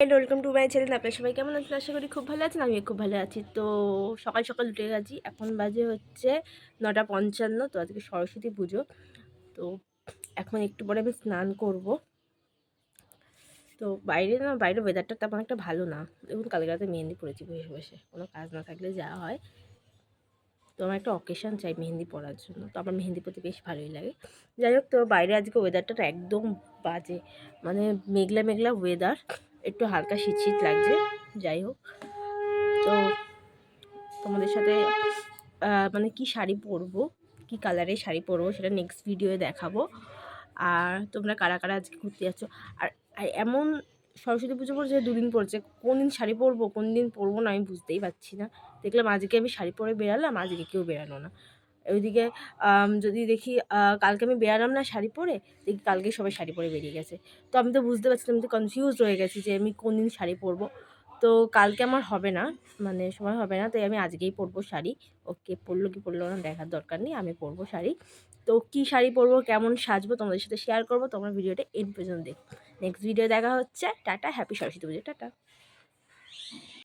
Hello welcome to my channel আপনার সবাই কেমন আছেন? আশা করি খুব ভালো আছেন, আমিও খুব ভালো আছি। তো সকাল সকাল উঠে গেছি। এখন বাজে হচ্ছে নটা পঞ্চান্ন, তো আজকে সরস্বতী পুজো। তো এখন একটু পরে আমি স্নান করব। তো বাইরে না বাইরের ওয়েদারটা তেমন একটা ভালো না। দেখুন, কালকে রাতে মেহেন্দি পড়েছি বসে বসে। কোনো কাজ না থাকলে যাওয়া হয়। তো আমার একটা অকেশান চাই মেহেন্দি পরার জন্য। তো আমার মেহেন্দি পরতে বেশ ভালোই লাগে। যাই হোক, তো বাইরে আজকে ওয়েদারটা একদম বাজে। মানে মেঘলা মেঘলা ওয়েদার একটু হালকা শীত শীত লাগছে, যাই হোক। তো তোমাদের সাথে মানে কি শাড়ি পরবো, কি কালারের শাড়ি পরবো সেটা নেক্সট ভিডিওয়ে দেখাবো। আর তোমরা কারা কারা আজকে ঘুরতে যাচ্ছ? আর এমন সরস্বতী পুজো পড়ছে দুদিন পড়ছে, কোন দিন শাড়ি পরবো, কোন দিন পরবো না আমি বুঝতেই পারছি না। দেখলাম আজকে আমি শাড়ি পরে বেরালাম আজকে কেউ বেরানো না। ওইদিকে যদি দেখি কালকে আমি বেরালাম না শাড়ি পরে, দেখি কালকে সবাই শাড়ি পরে বেরিয়ে গেছে। তো আমি তো বুঝতে পারছিলাম আমি তো কনফিউজ হয়ে গেছি যে আমি কোন দিন শাড়ি পরবো। তো কালকে আমার হবে না মানে সময় হবে না, তাই আমি আজকেই পরবো শাড়ি। ওকে, পরলো কি পরলো না দেখার দরকার নেই, আমি পরবো শাড়ি। তো কী শাড়ি পরবো, কেমন সাজবো, তোমাদের সাথে শেয়ার করব, তোমরা ভিডিওটা এড পর্যন্ত দেখ। নেক্সট ভিডিও দেখা হচ্ছে, টাটা হ্যাপি সরস্বতী পুজো, টাটা।